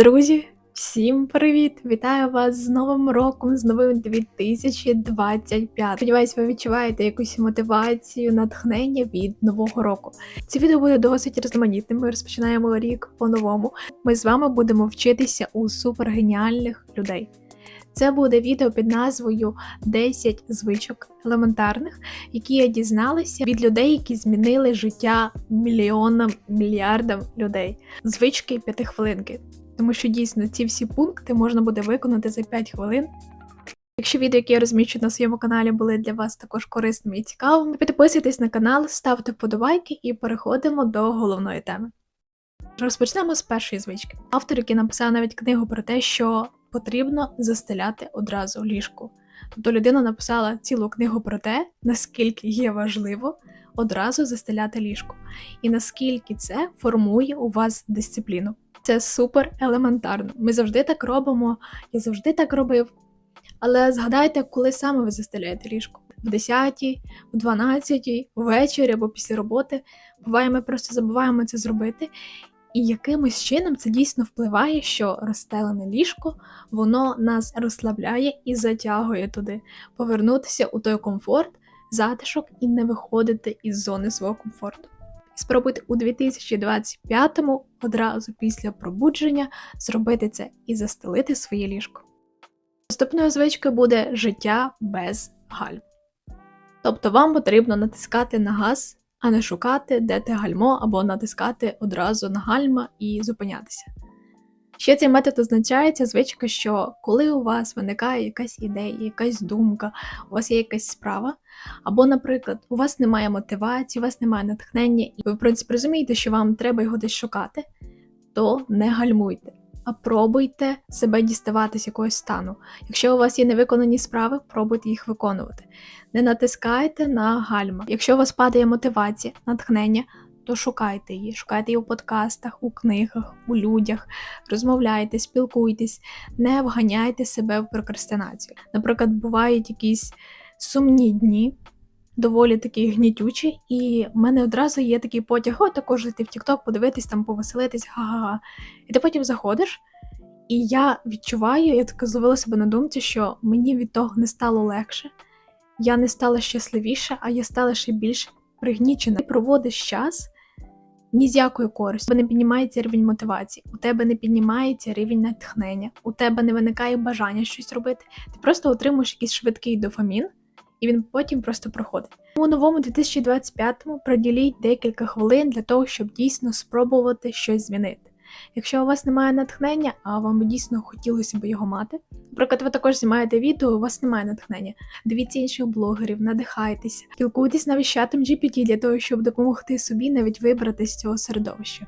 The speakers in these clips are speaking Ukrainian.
Друзі, всім привіт! Вітаю вас з Новим роком, з новим 2025. Сподіваюсь, ви відчуваєте якусь мотивацію, натхнення від нового року. Це відео буде досить різноманітним. Ми розпочинаємо рік по-новому. Ми з вами будемо вчитися у супергеніальних людей. Це буде відео під назвою 10 звичок елементарних, які я дізналася від людей, які змінили життя мільйонам мільярдам людей. Звички п'ятихвилинки. Тому що дійсно ці всі пункти можна буде виконати за 5 хвилин. Якщо відео, які я розміщу на своєму каналі, були для вас також корисними і цікавими, підписуйтесь на канал, ставте вподобайки і переходимо до головної теми. Розпочнемо з першої звички. Автор, який написав навіть книгу про те, що потрібно застеляти одразу ліжку. Тобто людина написала цілу книгу про те, наскільки є важливо одразу застеляти ліжко, і наскільки це формує у вас дисципліну. Це супер елементарно. Ми завжди так робимо, я завжди так робив. Але згадайте, коли саме ви застеляєте ліжко. В 10, в 12, ввечері або після роботи. Буває, ми просто забуваємо це зробити. І якимось чином це дійсно впливає, що розстелене ліжко, воно нас розслабляє і затягує туди, повернутися у той комфорт, затишок і не виходити із зони свого комфорту. Спробуйте у 2025-му одразу після пробудження зробити це і застелити своє ліжко. Наступною звичкою буде життя без гальм. Тобто вам потрібно натискати на газ, а не шукати, де те гальмо, або натискати одразу на гальма і зупинятися. Ще цей метод означає ця звичка, що коли у вас виникає якась ідея, якась думка, у вас є якась справа, або, наприклад, у вас немає мотивації, у вас немає натхнення, і ви, в принципі, розумієте, що вам треба його десь шукати, то не гальмуйте, а пробуйте себе діставати з якогось стану. Якщо у вас є невиконані справи, пробуйте їх виконувати. Не натискайте на гальма. Якщо у вас падає мотивація, натхнення, то шукайте її, шукайте її у подкастах, у книгах, у людях, розмовляйте, спілкуйтесь, не вганяйте себе в прокрастинацію. Наприклад, бувають якісь сумні дні, доволі такі гнітючі, і в мене одразу є такий потяг, о, також зайти в TikTok, подивитись, там, повеселитись, га-га-га. І ти потім заходиш. І я відчуваю, я так зловила себе на думці, що мені від того не стало легше, я не стала щасливіша, а я стала ще більш пригнічена. Ти проводиш час ні з якою користю. У тебе не піднімається рівень мотивації, у тебе не піднімається рівень натхнення, у тебе не виникає бажання щось робити. Ти просто отримуєш якийсь швидкий дофамін, і він потім просто проходить. У новому 2025-му приділіть декілька хвилин для того, щоб дійсно спробувати щось змінити. Якщо у вас немає натхнення, а вам дійсно хотілося б його мати. Наприклад, ви також знімаєте відео, у вас немає натхнення. Дивіться інших блогерів, надихайтеся, спілкуйтесь навіть з чатом GPT для того, щоб допомогти собі навіть вибрати з цього середовища.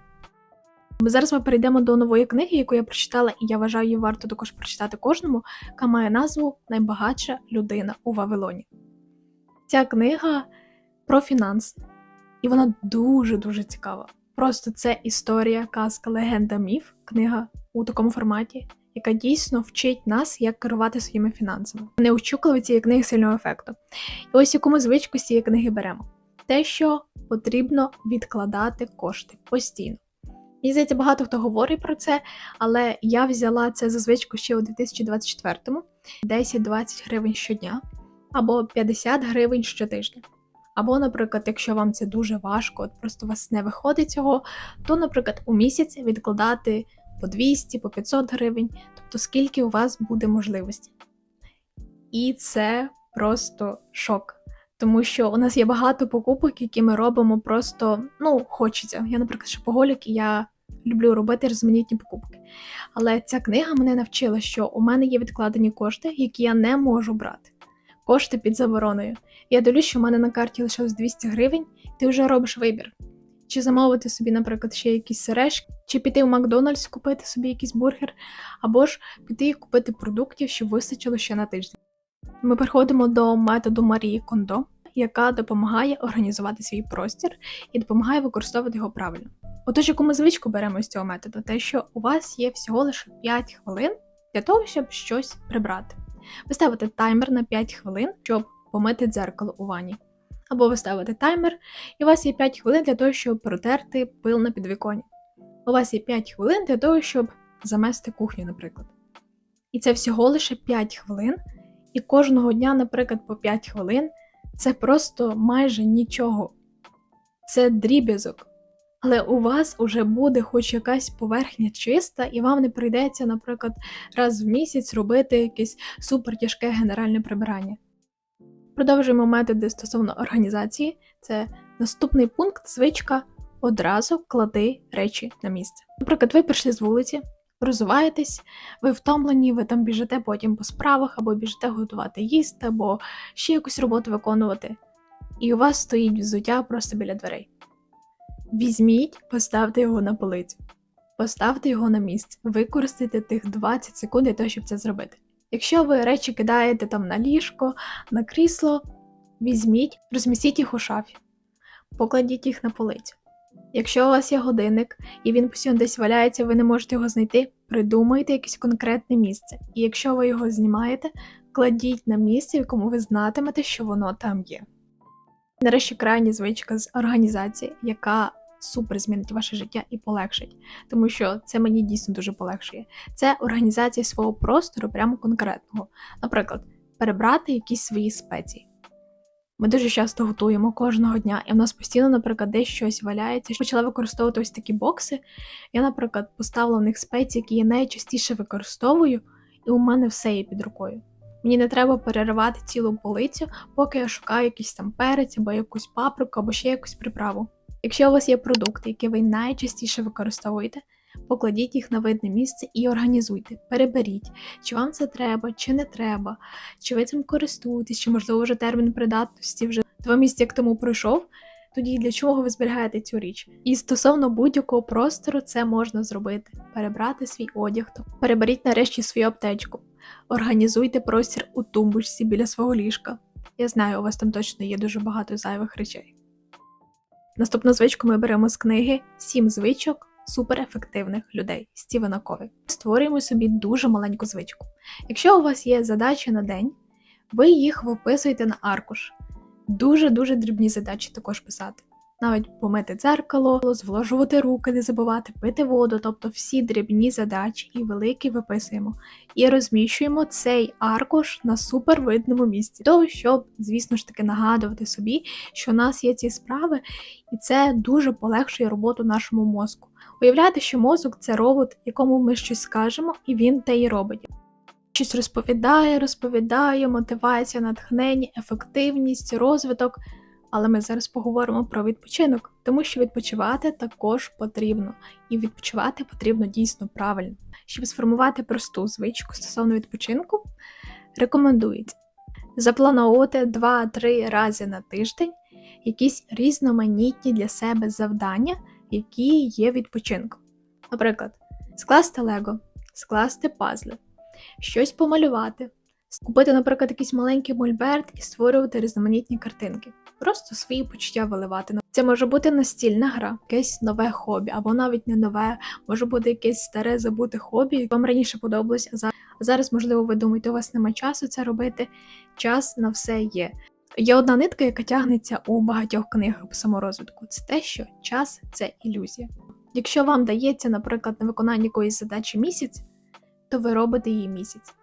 Зараз ми перейдемо до нової книги, яку я прочитала, і я вважаю, її варто також прочитати кожному, яка має назву Найбагатша людина у Вавилоні. Ця книга про фінанс, і вона дуже-дуже цікава. Просто це історія, казка, легенда, міф, книга у такому форматі, яка дійсно вчить нас, як керувати своїми фінансами. Не очікували цієї книги сильного ефекту. І ось яку ми звичку з цієї книги беремо: те, що потрібно відкладати кошти постійно. Мені здається, багато хто говорить про це, але я взяла це за звичку ще у 2024-му: 10-20 гривень щодня або 50 гривень щотижня. Або, наприклад, якщо вам це дуже важко, от просто у вас не виходить цього, то, наприклад, у місяць відкладати по 200, по 500 гривень, тобто скільки у вас буде можливості. І це просто шок. Тому що у нас є багато покупок, які ми робимо просто, ну, хочеться. Я, наприклад, шопоголік, і я люблю робити розманітні покупки. Але ця книга мене навчила, що у мене є відкладені кошти, які я не можу брати. Кошти під забороною. Я дивлюсь, що в мене на карті лишилось 200 гривень, ти вже робиш вибір. Чи замовити собі, наприклад, ще якісь сережки, чи піти в Макдональдс купити собі якийсь бургер, або ж піти і купити продуктів, щоб вистачило ще на тиждень. Ми переходимо до методу Марії Кондо, яка допомагає організувати свій простір і допомагає використовувати його правильно. Отож, яку ми звичку беремо з цього методу, те, що у вас є всього лише 5 хвилин для того, щоб щось прибрати. Ви ставите таймер на 5 хвилин, щоб помити дзеркало у ванні. Або ви ставите таймер, і у вас є 5 хвилин для того, щоб протерти пил на підвіконі. У вас є 5 хвилин для того, щоб замести кухню, наприклад. І це всього лише 5 хвилин, і кожного дня, наприклад, по 5 хвилин це просто майже нічого. Це дріб'язок. Але у вас вже буде хоч якась поверхня чиста, і вам не прийдеться, наприклад, раз в місяць робити якесь супертяжке генеральне прибирання. Продовжуємо методи стосовно організації. Це наступний пункт звичка одразу клади речі на місце. Наприклад, ви прийшли з вулиці, розуваєтесь, ви втомлені, ви там біжите потім по справах, або біжите готувати їсти, або ще якусь роботу виконувати. І у вас стоїть взуття просто біля дверей. Візьміть, поставте його на полицю, поставте його на місце, використайте тих 20 секунд для того, щоб це зробити. Якщо ви речі кидаєте там на ліжко, на крісло, візьміть, розмістіть їх у шафі, покладіть їх на полицю. Якщо у вас є годинник і він постійно десь валяється, ви не можете його знайти, придумайте якесь конкретне місце. І якщо ви його знімаєте, кладіть на місце, в якому ви знатимете, що воно там є. Нарешті крайня звичка з організації, яка супер змінить ваше життя і полегшить, тому що це мені дійсно дуже полегшує. Це організація свого простору прямо конкретного. Наприклад, перебрати якісь свої спеції. Ми дуже часто готуємо кожного дня, і в нас постійно, наприклад, десь щось валяється. Почала використовувати ось такі бокси. Я, наприклад, поставила в них спеції, які я найчастіше використовую, і у мене все є під рукою. Мені не треба переривати цілу полицю, поки я шукаю якийсь там перець або якусь паприку, або ще якусь приправу. Якщо у вас є продукти, які ви найчастіше використовуєте, покладіть їх на видне місце і організуйте, переберіть, чи вам це треба, чи не треба, чи ви цим користуєтесь, чи, можливо, вже термін придатності вже два місяці як тому пройшов. Тоді для чого ви зберігаєте цю річ? І стосовно будь-якого простору це можна зробити: перебрати свій одяг, переберіть нарешті свою аптечку, організуйте простір у тумбочці біля свого ліжка. Я знаю, у вас там точно є дуже багато зайвих речей. Наступну звичку ми беремо з книги Сім звичок суперефективних людей Стівена Кові. Створюємо собі дуже маленьку звичку. Якщо у вас є задачі на день, ви їх виписуєте на аркуш. Дуже-дуже дрібні задачі також писати. Навіть помити дзеркало, зволожувати руки, не забувати, пити воду, тобто всі дрібні задачі і великі виписуємо. І розміщуємо цей аркуш на супервидному місці, того, щоб, звісно ж таки, нагадувати собі, що у нас є ці справи, і це дуже полегшує роботу нашому мозку. Уявляйте, що мозок це робот, якому ми щось скажемо, і він те й робить. Щось розповідає, розповідає, мотивація, натхнення, ефективність, розвиток. Але ми зараз поговоримо про відпочинок, тому що відпочивати також потрібно, і відпочивати потрібно дійсно правильно. Щоб сформувати просту звичку стосовно відпочинку, рекомендується заплановувати 2-3 рази на тиждень якісь різноманітні для себе завдання, які є відпочинком. Наприклад, скласти лего, скласти пазли, щось помалювати, купити, наприклад, якийсь маленький мольберт і створювати різноманітні картинки просто свої почуття виливати. Це може бути настільна гра, якесь нове хобі, або навіть не нове, може бути якесь старе забуте хобі, яке вам раніше подобалось, а зараз, можливо, ви думаєте, у вас немає часу це робити. Час на все є. Є одна нитка, яка тягнеться у багатьох книгах по саморозвитку. Це те, що час це ілюзія. Якщо вам дається, наприклад, на виконання якоїсь задачі місяць, то ви робите її місяць.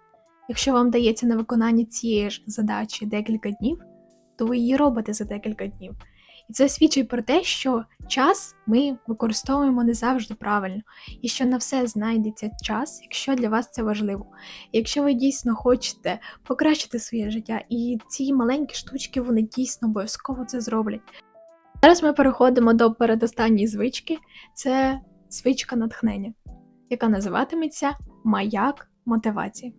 Якщо вам дається на виконання цієї ж задачі декілька днів, то ви її робите за декілька днів. І це свідчить про те, що час ми використовуємо не завжди правильно, і що на все знайдеться час, якщо для вас це важливо. І якщо ви дійсно хочете покращити своє життя, і ці маленькі штучки вони дійсно обов'язково це зроблять. Зараз ми переходимо до передостанньої звички це звичка натхнення, яка називатиметься маяк мотивації.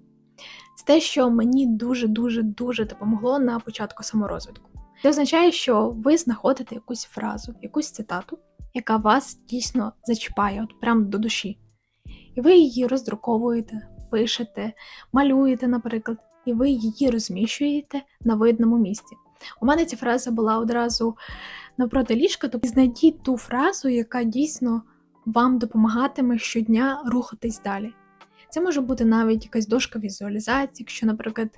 Це те, що мені дуже-дуже дуже допомогло на початку саморозвитку. Це означає, що ви знаходите якусь фразу, якусь цитату, яка вас дійсно зачіпає, от прямо до душі. І ви її роздруковуєте, пишете, малюєте, наприклад, і ви її розміщуєте на видному місці. У мене ця фраза була одразу навпроти ліжка, тобто знайдіть ту фразу, яка дійсно вам допомагатиме щодня рухатись далі. Це може бути навіть якась дошка візуалізації, якщо, наприклад,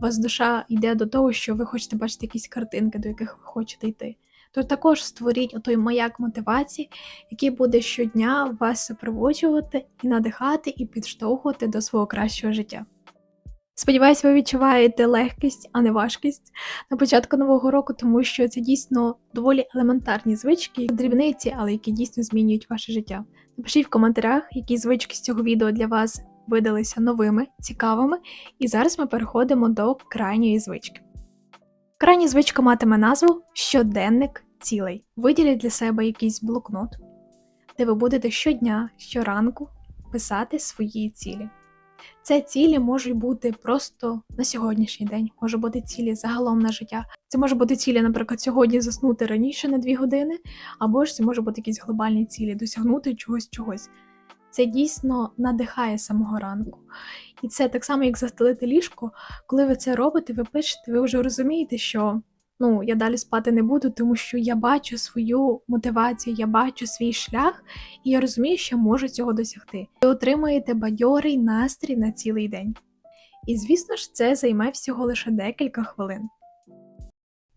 у вас душа йде до того, що ви хочете бачити якісь картинки, до яких ви хочете йти. То також створіть отой маяк мотивації, який буде щодня вас супроводжувати і надихати, і підштовхувати до свого кращого життя. Сподіваюсь, ви відчуваєте легкість, а не важкість на початку нового року, тому що це дійсно доволі елементарні звички, дрібниці, але які дійсно змінюють ваше життя. Напишіть в коментарях, які звички з цього відео для вас видалися новими, цікавими, і зараз ми переходимо до крайньої звички. Крайня звичка матиме назву щоденник цілей. Виділіть для себе якийсь блокнот, де ви будете щодня, щоранку писати свої цілі. Це цілі можуть бути просто на сьогоднішній день, може бути цілі загалом на життя. Це може бути цілі, наприклад, сьогодні заснути раніше на 2 години, або ж це може бути якісь глобальні цілі, досягнути чогось чогось. Це дійсно надихає самого ранку. І це так само, як застелити ліжко. Коли ви це робите, ви пишете, ви вже розумієте, що ну, я далі спати не буду, тому що я бачу свою мотивацію, я бачу свій шлях, і я розумію, що можу цього досягти. Ви отримуєте бадьорий настрій на цілий день. І звісно ж, це займе всього лише декілька хвилин.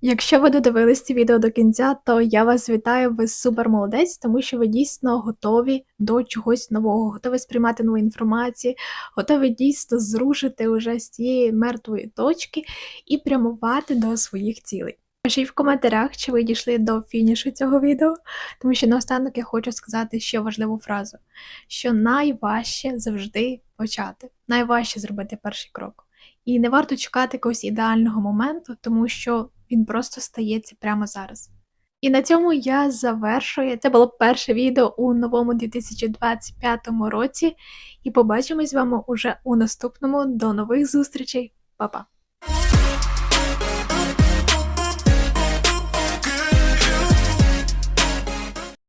Якщо ви додивились це відео до кінця, то я вас вітаю, ви супер молодець, тому що ви дійсно готові до чогось нового, готові сприймати нову інформацію, готові дійсно зрушити уже з цієї мертвої точки і прямувати до своїх цілей. Пишіть в коментарях, чи ви дійшли до фінішу цього відео, тому що наостанок я хочу сказати ще важливу фразу: що найважче завжди почати, найважче зробити перший крок. І не варто чекати якогось ідеального моменту, тому що він просто стається прямо зараз. І на цьому я завершую. Це було перше відео у новому 2025 році. І побачимось з вами уже у наступному. До нових зустрічей, Па-па!